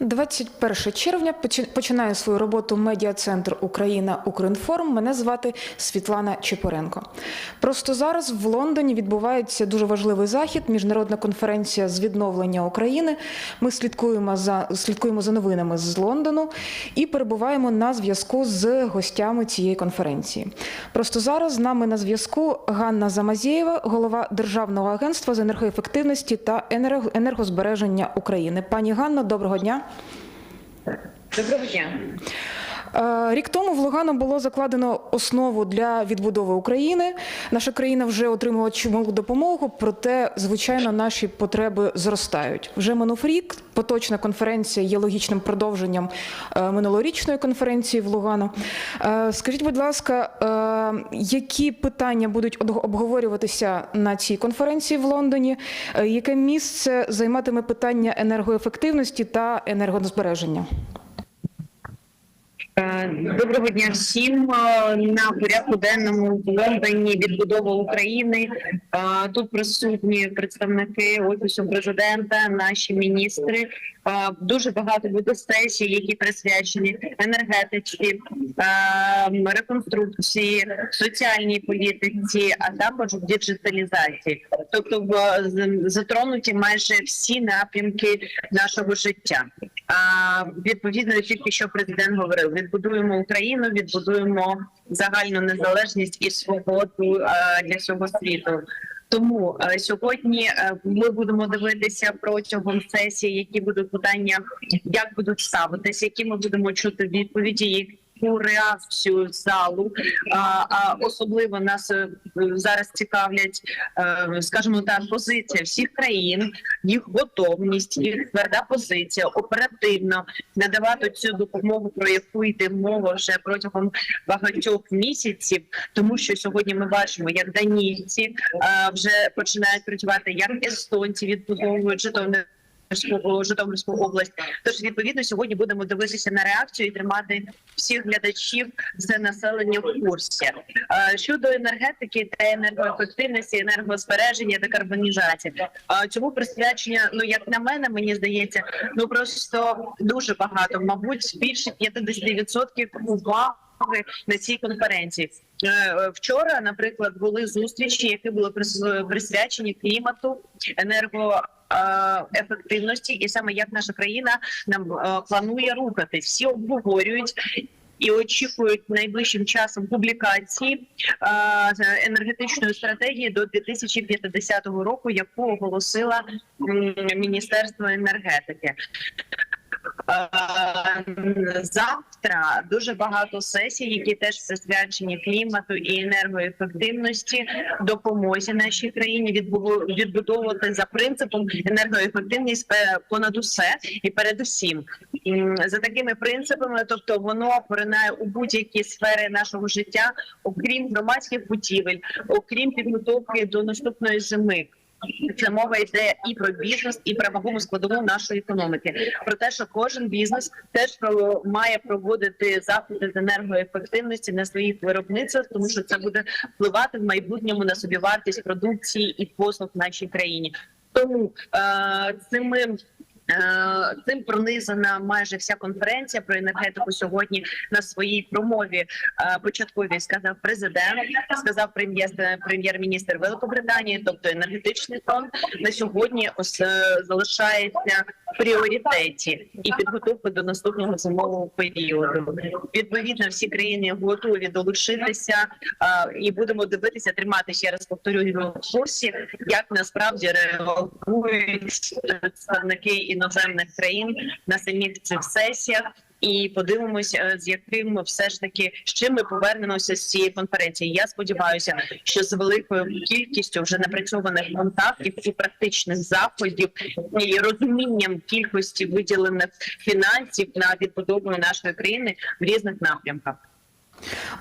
21 червня почи- починає свою роботу медіа-центр Україна Укрінформ. Мене звати Світлана Чепоренко. Просто зараз в Лондоні відбувається дуже важливий захід, міжнародна конференція з відновлення України. Ми слідкуємо за слідкуємо за новинами з Лондону і перебуваємо на зв'язку з гостями цієї конференції. Просто зараз з нами на зв'язку Ганна Замазєєва, голова Державного агентства з енергоефективності та енерго- енергозбереження України. Пані Ганно, доброго дня. Доброго дня. Е, Рік тому в Лугано було закладено основу для відбудови України. Наша країна вже отримала чималу допомогу, проте, звичайно, наші потреби зростають. Вже минув рік. Поточна конференція є логічним продовженням е, минулорічної конференції в Лугано. Е, Скажіть, будь ласка, які питання будуть обговорюватися на цій конференції в Лондоні? Яке місце займатиме питання енергоефективності та енергозбереження? Е, Доброго дня всім. Е, На порядку денному в Лондоні відбудова України. Е, Тут присутні представники офісу президента, наші міністри. Е, Дуже багато буде сесій, які присвячені енергетиці, е, реконструкції, соціальній політиці, а також діджиталізації. Тобто затронуті майже всі напрямки нашого життя. А відповідно тільки що президент говорив: відбудуємо Україну, відбудуємо загальну незалежність і свободу для всього світу. Тому е, сьогодні е, ми будемо дивитися протягом сесії, які будуть питання, як будуть ставитися, які ми будемо чути відповіді. Реакцію залу, а, а особливо нас е, зараз цікавлять, е, скажімо так, позиція всіх країн, їх готовність, їх тверда позиція оперативно надавати цю допомогу, про яку йде мова вже протягом багатьох місяців, тому що сьогодні ми бачимо, як данійці е, вже починають працювати, як естонці відбудовують Житомир. Житомирську область, тож відповідно сьогодні будемо дивитися на реакцію і тримати всіх глядачів це населення в курсі. Щодо енергетики та енергоефективності, енергозбереження та карбонізації, цьому присвячення, ну як на мене, мені здається, ну просто дуже багато, мабуть, більше 50% уваги на цій конференції. Е, Вчора, наприклад, були зустрічі, які були прис- присвячені клімату, енерго. е, Ефективності, і саме як наша країна нам е, планує рухатись, всі обговорюють і очікують найближчим часом публікації е, енергетичної стратегії до 2050 року, яку оголосила Міністерство енергетики. Е, Завтра дуже багато сесій, які теж присвячені клімату і енергоефективності, допомозі нашій країні відбу- відбудовувати за принципом енергоефективність понад усе і передусім за такими принципами, тобто воно поринає у будь-які сфери нашого життя, окрім громадських будівель, окрім підготовки до наступної зими. Це мова йде і про бізнес, і про вагому складову нашої економіки. Про те, що кожен бізнес теж має проводити заходи з енергоефективності на своїх виробництвах, тому що це буде впливати в майбутньому на собівартість продукції і послуг в нашій країні. Тому е, цими Цим пронизана майже вся конференція про енергетику сьогодні на своїй промові е, початковій сказав президент, сказав прем'єр прем'єр-міністр Великобританії, тобто енергетичний фонд на сьогодні е, залишається в пріоритеті і підготовка до наступного зимового періоду. Відповідно, всі країни готові долучитися е, і будемо дивитися, тримати ще раз повторюю курсі, як насправді реагують представники іноземних країн на самих цих сесіях. І подивимося, е, з яким все ж таки з чим ми повернемося з цієї конференції. Я сподіваюся, що з великою кількістю вже напрацьованих контактів і практичних заходів і розумінням кількості виділених фінансів на відбудову нашої країни в різних напрямках.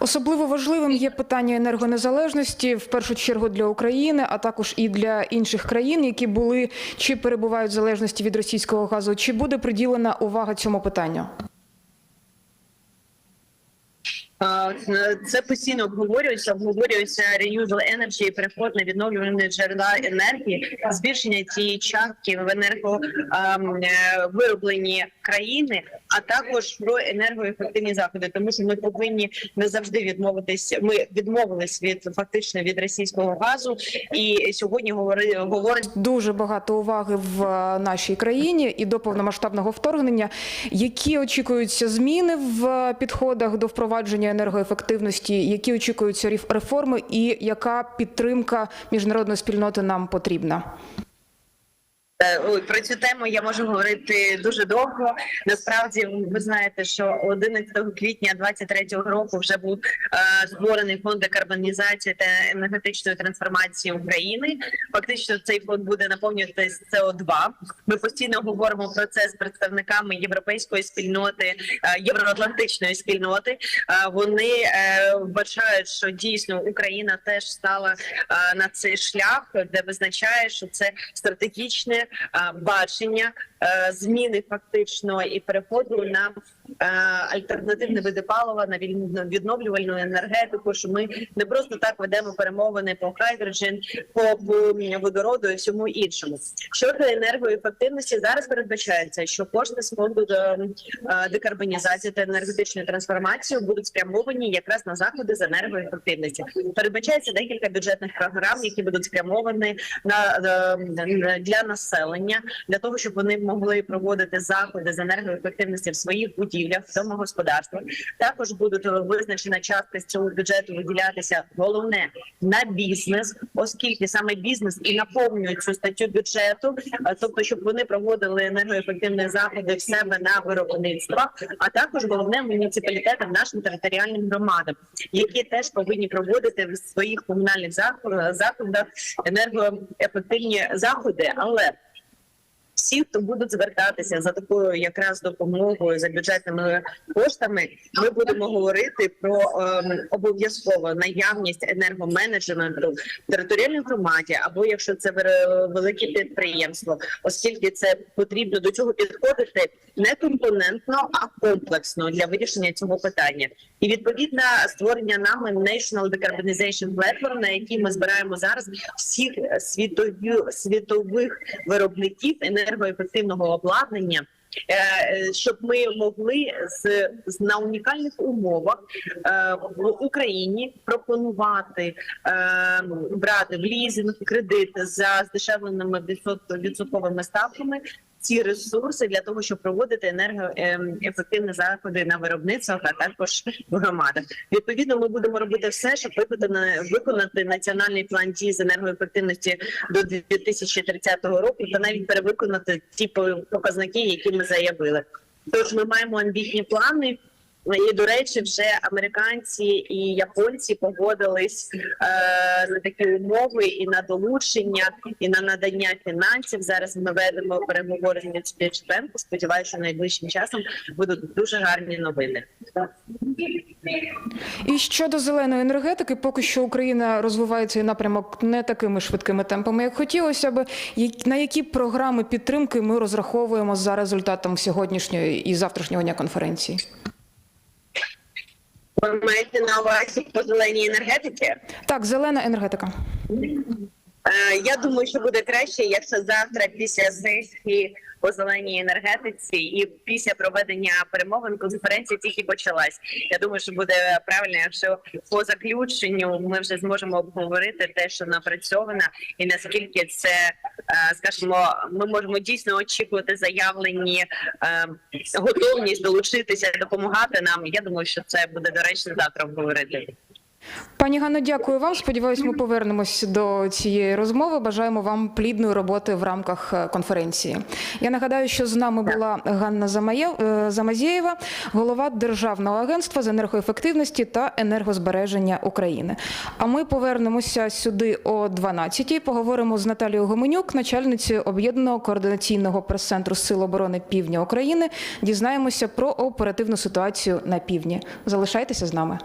Особливо важливим є питання енергонезалежності в першу чергу для України, а також і для інших країн, які були чи перебувають в залежності від російського газу. Чи буде приділена увага цьому питанню? Е, Е, Це постійно обговорюється, обговорюється renewable energy, переход на відновлювані джерела енергії, збільшення цієї частки в енерговиробленні країни, а також про енергоефективні заходи, тому що ми повинні не завжди відмовитись. Ми відмовились від фактично від російського газу, і сьогодні говори говорить Дуже багато уваги в е, нашій країні і до повномасштабного вторгнення. Які очікуються зміни в підходах до впровадження енергоефективності? Які очікуються реф- реформи, і яка підтримка міжнародної спільноти нам потрібна? Е, Про цю тему я можу говорити дуже довго. Насправді, ви знаєте, що 11 квітня 2023 року вже був е, створений фонд декарбонізації та енергетичної трансформації України. Фактично, цей фонд буде наповнюватись СО2. Ми постійно говоримо про це з представниками європейської спільноти, е, євроатлантичної спільноти. Е, Вони е, вважають, що дійсно Україна теж стала е, на цей шлях, де визначає, що це стратегічне бачення е, зміни фактично і переходу на е, альтернативні види палива на відновлювальну енергетику. Що ми не просто так ведемо перемовини по хайдроджен, по, водороду і всьому іншому. Щодо енергоефективності, зараз передбачається, що кошти з фонду е, е, декарбонізації та енергетичної трансформації будуть спрямовані якраз на заходи з енергоефективності. Передбачається декілька бюджетних програм, які будуть спрямовані на е, для населення, для того, щоб вони могли проводити заходи з енергоефективності в своїх будівлях, в домогосподарствах. Також будуть визначена частка з цього бюджету виділятися головне на бізнес, оскільки саме бізнес і наповнює цю статтю бюджету, тобто, щоб вони проводили енергоефективні заходи в себе на виробництвах, а також головне муніципалітетам, нашим територіальним громадам, які теж повинні проводити в своїх комунальних зах- заходах енергоефективні заходи, але всі, хто будуть звертатися за такою якраз допомогою за бюджетними коштами, ми будемо говорити про ем, обов'язково наявність енергоменеджменту в територіальній громаді, або якщо це велике підприємство, оскільки це потрібно до цього підходити не компонентно, а комплексно для вирішення цього питання. І відповідно створення нами National Decarbonization Platform, на якій ми збираємо зараз всіх світові, світових виробників енергоефективного обладнання. е, Щоб ми могли з, з на унікальних умовах е, в Україні пропонувати е, брати в лізинг кредит за здешевленими відсот- відсотковими ставками ці ресурси для того, щоб проводити енергоефективні заходи на виробництвах, а також в громадах. Відповідно, ми будемо робити все, щоб виконати, національний план дій з енергоефективності до 2030 року, та навіть перевиконати ті по- показники, які ми заявили. Тож ми маємо амбітні плани. І до речі, вже американці і японці погодились е, на такі умови і на долучення, і на надання фінансів. Зараз ми ведемо переговори з Міцбенку. Сподіваюся, що найближчим часом будуть дуже гарні новини. І щодо зеленої енергетики, поки що Україна розвиває цей напрямок не такими швидкими темпами, як хотілося б. На які програми підтримки ми розраховуємо за результатом сьогоднішньої і завтрашнього дня конференції? Ви маєте на увазі по зеленій енергетики? Так, зелена енергетика. Е, Я думаю, що буде краще, якщо завтра після сесії по зеленій енергетиці і після проведення перемовин конференція тільки почалась. Я думаю, що буде правильно, якщо по заключенню ми вже зможемо обговорити те, що напрацьовано, і наскільки це, е, скажімо, ми можемо дійсно очікувати заявлені е, готовність долучитися, допомагати нам. Я думаю, що це буде доречно завтра обговорити. Пані Ганно, дякую вам. Сподіваюсь, ми повернемось до цієї розмови. Бажаємо вам плідної роботи в рамках е, конференції. Я нагадаю, що з нами була Ганна е, Замазєєва, голова Державного агентства з енергоефективності та енергозбереження України. А ми повернемося сюди о 12-й. Поговоримо з Наталією Гоменюк, начальницею об'єднаного координаційного прес-центру Сил оборони Півдня України. Дізнаємося про оперативну ситуацію на півдні. Залишайтеся з нами.